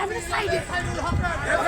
Every side.